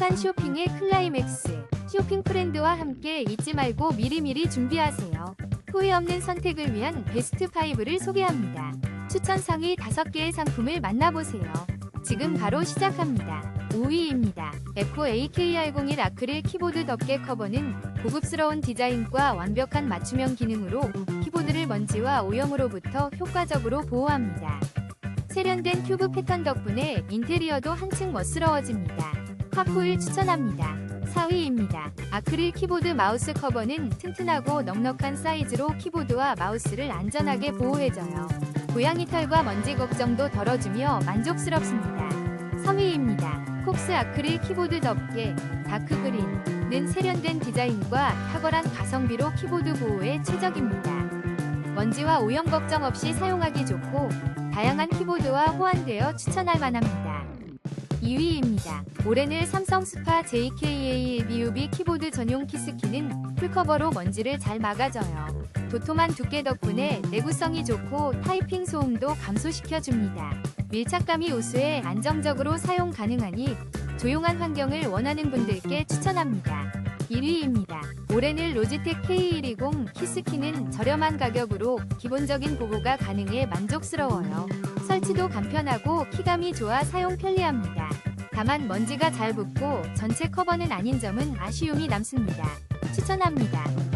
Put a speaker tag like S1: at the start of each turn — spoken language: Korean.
S1: 행복한 쇼핑의 클라이맥스. 쇼핑 프렌드와 함께 잊지 말고 미리미리 준비하세요. 후회 없는 선택을 위한 베스트 5를 소개합니다. 추천 상위 5개의 상품을 만나보세요. 지금 바로 시작합니다. 5위입니다. FAKR01 아크릴 키보드 덮개 커버는 고급스러운 디자인과 완벽한 맞춤형 기능으로 키보드를 먼지와 오염으로부터 효과적으로 보호합니다. 세련된 큐브 패턴 덕분에 인테리어도 한층 멋스러워집니다. 팝후일 추천합니다. 4위입니다. 아크릴 키보드 마우스 커버는 튼튼하고 넉넉한 사이즈로 키보드와 마우스를 안전하게 보호해줘요. 고양이 털과 먼지 걱정도 덜어주며 만족스럽습니다. 3위입니다. 콕스 아크릴 키보드 덮개 다크그린는 세련된 디자인과 탁월한 가성비로 키보드 보호에 최적입니다. 먼지와 오염 걱정 없이 사용하기 좋고 다양한 키보드와 호환되어 추천할 만합니다. 2위입니다. 오레늘 삼성 스파 JKA BUB 키보드 전용 키스키는 풀커버로 먼지를 잘 막아줘요. 도톰한 두께 덕분에 내구성이 좋고 타이핑 소음도 감소시켜줍니다. 밀착감이 우수해 안정적으로 사용 가능하니 조용한 환경을 원하는 분들께 추천합니다. 1위입니다. 오레늘 로지텍 K120 키스키는 저렴한 가격으로 기본적인 보호가 가능해 만족스러워요. 설치도 간편하고 키감이 좋아 사용 편리합니다. 다만 먼지가 잘 붙고 전체 커버는 아닌 점은 아쉬움이 남습니다. 추천합니다.